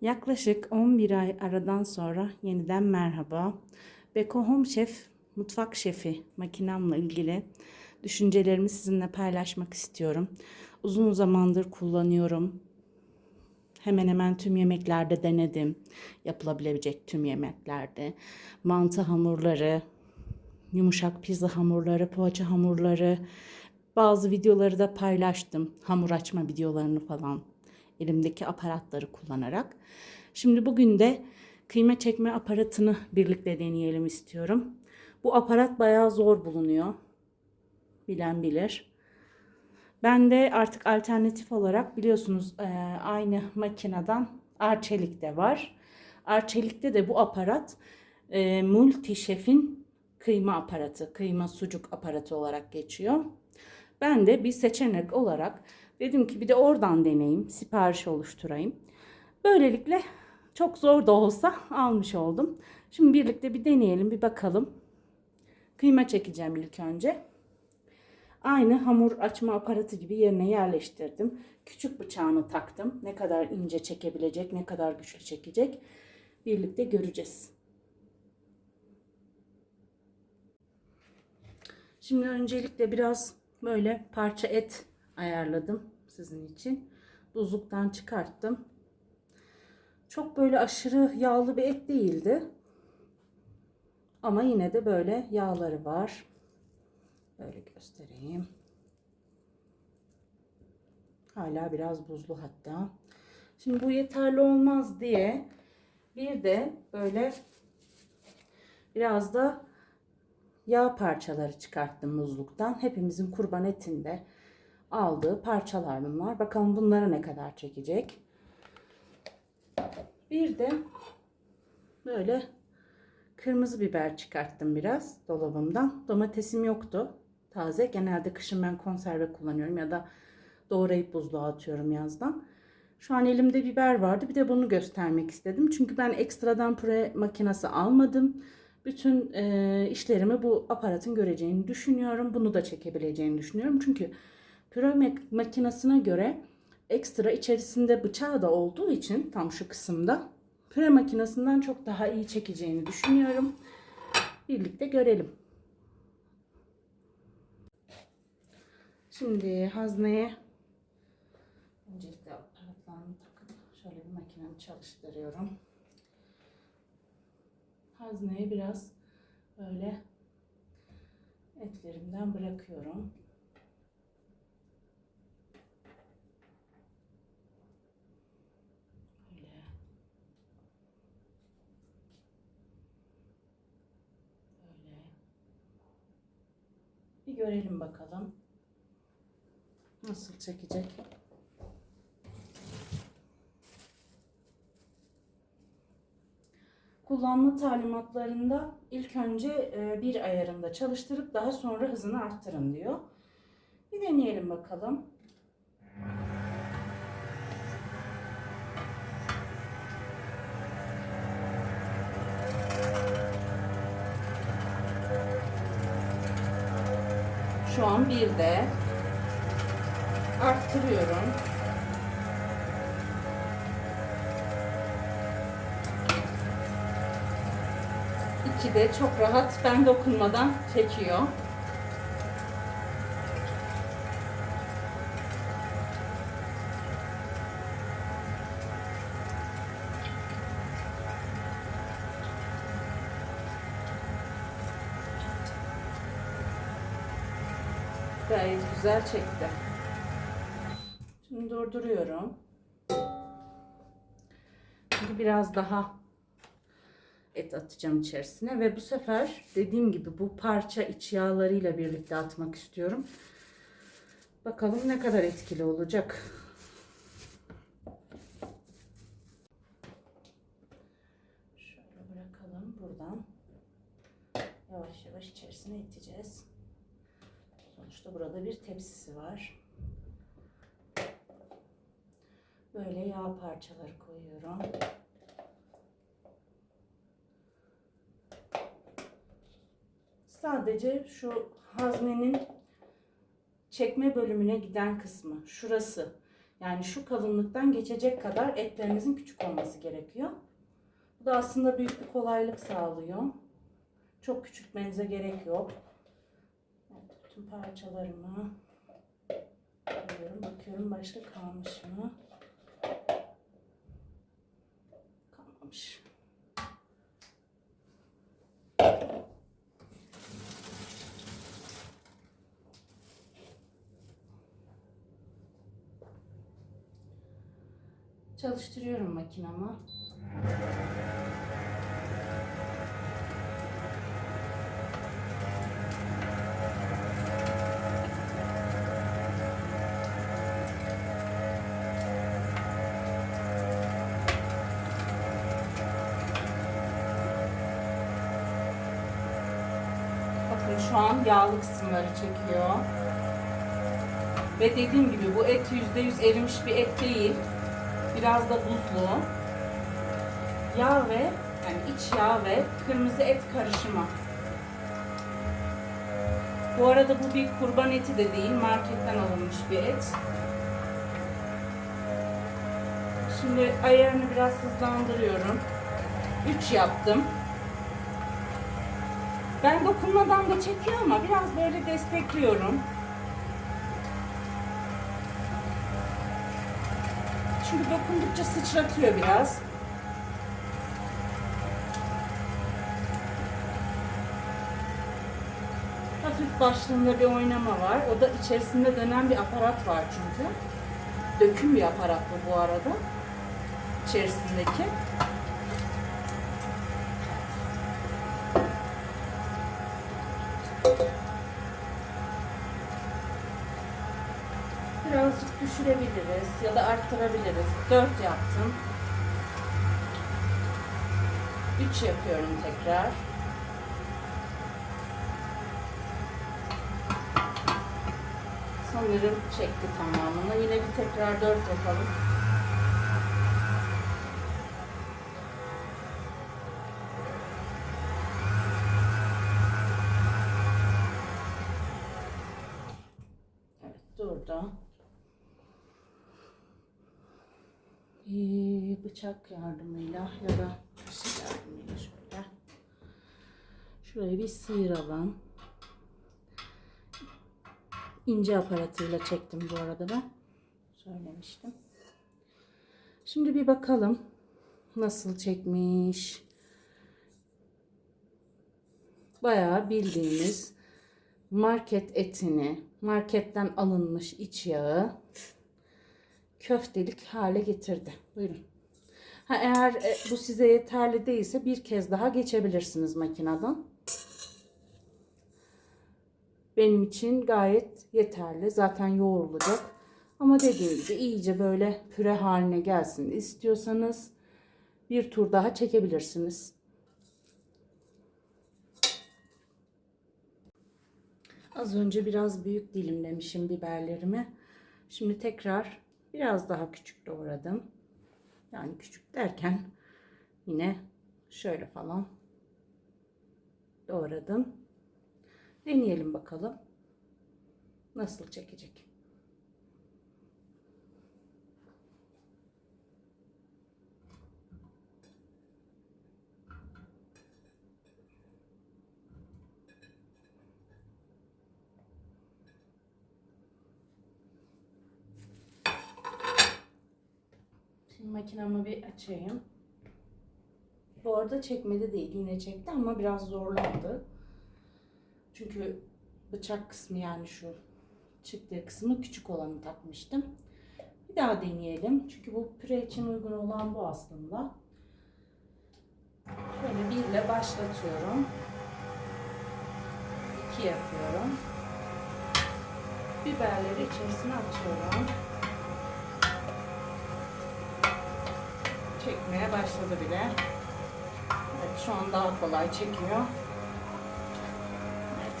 Yaklaşık 11 ay aradan sonra yeniden merhaba. Beko Home Chef, mutfak şefi makinamla ilgili düşüncelerimi sizinle paylaşmak istiyorum. Uzun zamandır kullanıyorum. Hemen hemen tüm yemeklerde denedim. Yapılabilecek tüm yemeklerde. Mantı hamurları, yumuşak pizza hamurları, poğaça hamurları, bazı videoları da paylaştım. Hamur açma videolarını falan elimdeki aparatları kullanarak. Şimdi bugün de kıyma çekme aparatını birlikte deneyelim istiyorum. Bu aparat bayağı zor bulunuyor. Bilen bilir. Ben de artık alternatif olarak biliyorsunuz eee, aynı makineden Arçelik de var. Arçelik'te de bu aparat eee Multi Chef'in kıyma aparatı, kıyma sucuk aparatı olarak geçiyor. Ben de bir seçenek olarak dedim ki bir de oradan deneyeyim, sipariş oluşturayım. Böylelikle çok zor da olsa almış oldum. Şimdi birlikte bir deneyelim, bir bakalım. Kıyma çekeceğim ilk önce. Aynı hamur açma aparatı gibi yerine yerleştirdim. Küçük bıçağını taktım. Ne kadar ince çekebilecek, ne kadar güçlü çekecek birlikte göreceğiz. Şimdi öncelikle biraz böyle parça et ayarladım sizin için. Buzluktan çıkarttım. Çok böyle aşırı yağlı bir et değildi. Ama yine de böyle yağları var. Böyle göstereyim. Hala biraz buzlu hatta. Şimdi bu yeterli olmaz diye bir de böyle biraz da yağ parçaları çıkarttım buzluktan. Hepimizin kurban etinde aldığı parçalar bunlar. Bakalım bunlara ne kadar çekecek. Bir de böyle kırmızı biber çıkarttım biraz dolabımdan. Domatesim yoktu. Taze. Genelde kışın ben konserve kullanıyorum ya da doğrayıp buzluğa atıyorum yazdan. Şu an elimde biber vardı. Bir de bunu göstermek istedim. Çünkü ben ekstradan püre makinesi almadım. Bütün e, işlerimi bu aparatın göreceğini düşünüyorum. Bunu da çekebileceğini düşünüyorum. Çünkü püre mak- makinesine göre ekstra içerisinde bıçağı da olduğu için tam şu kısımda püre makinesinden çok daha iyi çekeceğini düşünüyorum. Birlikte görelim. Şimdi hazneye öncelikle aparatlarını takıp şöyle bir makinemi çalıştırıyorum. Hazneye biraz böyle etlerimden bırakıyorum. Böyle. Böyle. Bir görelim bakalım. Nasıl çekecek? Kullanma talimatlarında ilk önce e, bir ayarında çalıştırıp daha sonra hızını arttırın diyor. Bir deneyelim bakalım. Şu an bir de arttırıyorum. İki de çok rahat ben dokunmadan çekiyor. Gayet güzel çekti. Şimdi durduruyorum. Şimdi biraz daha et atacağım içerisine ve bu sefer dediğim gibi bu parça iç yağlarıyla birlikte atmak istiyorum. Bakalım ne kadar etkili olacak. Şöyle bırakalım buradan. Yavaş yavaş içerisine iteceğiz. Sonuçta burada bir tepsisi var. Böyle yağ parçaları koyuyorum. Sadece şu haznenin çekme bölümüne giden kısmı şurası Yani şu kalınlıktan geçecek kadar etlerinizin küçük olması gerekiyor. Bu da aslında büyük bir kolaylık sağlıyor. Çok küçültmenize gerek yok. Bütün parçalarımı alıyorum. Bakıyorum başka kalmış mı? Kalmamış. Çalıştırıyorum makinamı. Bakın şu an yağlı kısımları çekiyor. Ve dediğim gibi bu et %100 erimiş bir et değil. Biraz da buzlu. Yağ ve yani iç yağ ve kırmızı et karışımı. Bu arada bu bir kurban eti de değil, marketten alınmış bir et. Şimdi ayarını biraz hızlandırıyorum. 3 yaptım. Ben dokunmadan da çekiyor ama biraz böyle destekliyorum. Çünkü dokundukça sıçratıyor biraz. Hafif başlığında bir oynama var. O da içerisinde dönen bir aparat var çünkü. Döküm bir aparat bu bu arada. İçerisindeki. Düşürebiliriz ya da arttırabiliriz. 4 yaptım. 3 yapıyorum tekrar. Sanırım çekti tamamını. Yine bir tekrar 4 yapalım. Bıçak yardımıyla ya da kaşık yardımıyla şöyle. Şurayı bir sıyıralım. İnce aparatıyla çektim bu arada ben. Söylemiştim. Şimdi bir bakalım nasıl çekmiş. Bayağı bildiğimiz market etini, marketten alınmış iç yağı köftelik hale getirdi. Buyurun. Ha, eğer e, bu size yeterli değilse bir kez daha geçebilirsiniz makineden. Benim için gayet yeterli. Zaten yoğrulacak. Ama dediğim gibi iyice böyle püre haline gelsin istiyorsanız bir tur daha çekebilirsiniz. Az önce biraz büyük dilimlemişim biberlerimi. Şimdi tekrar biraz daha küçük doğradım. Yani küçük derken yine şöyle falan doğradım. Deneyelim bakalım. Nasıl çekecek? Şimdi makinamı bir açayım. Bu arada çekmedi değil. Yine çekti ama biraz zorlandı. Çünkü bıçak kısmı yani şu çıktığı kısmı küçük olanı takmıştım. Bir daha deneyelim. Çünkü bu püre için uygun olan bu aslında. Şöyle bir ile başlatıyorum. İki yapıyorum. Biberleri içerisine atıyorum. Çekmeye başladı bile. Evet, şu an daha kolay çekiyor. Evet.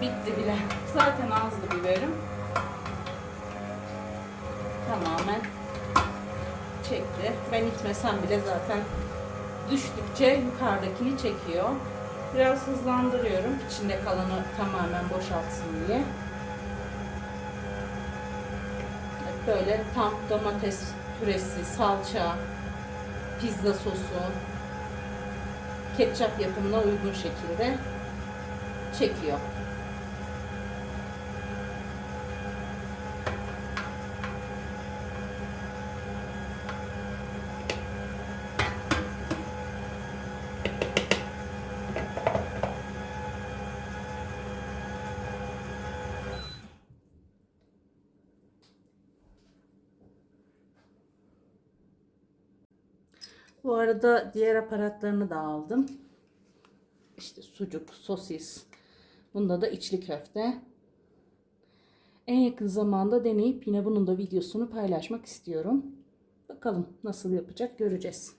Bitti bile. Zaten azdı biberim. Tamamen çekti. Ben itmesem bile zaten düştükçe yukarıdakini çekiyor. Biraz hızlandırıyorum. İçinde kalanı tamamen boşaltsın diye. böyle tam domates püresi, salça, pizza sosu, ketçap yapımına uygun şekilde çekiyor. Bu arada diğer aparatlarını da aldım. İşte sucuk, sosis. Bunda da içli köfte. En yakın zamanda deneyip yine bunun da videosunu paylaşmak istiyorum. Bakalım nasıl yapacak göreceğiz.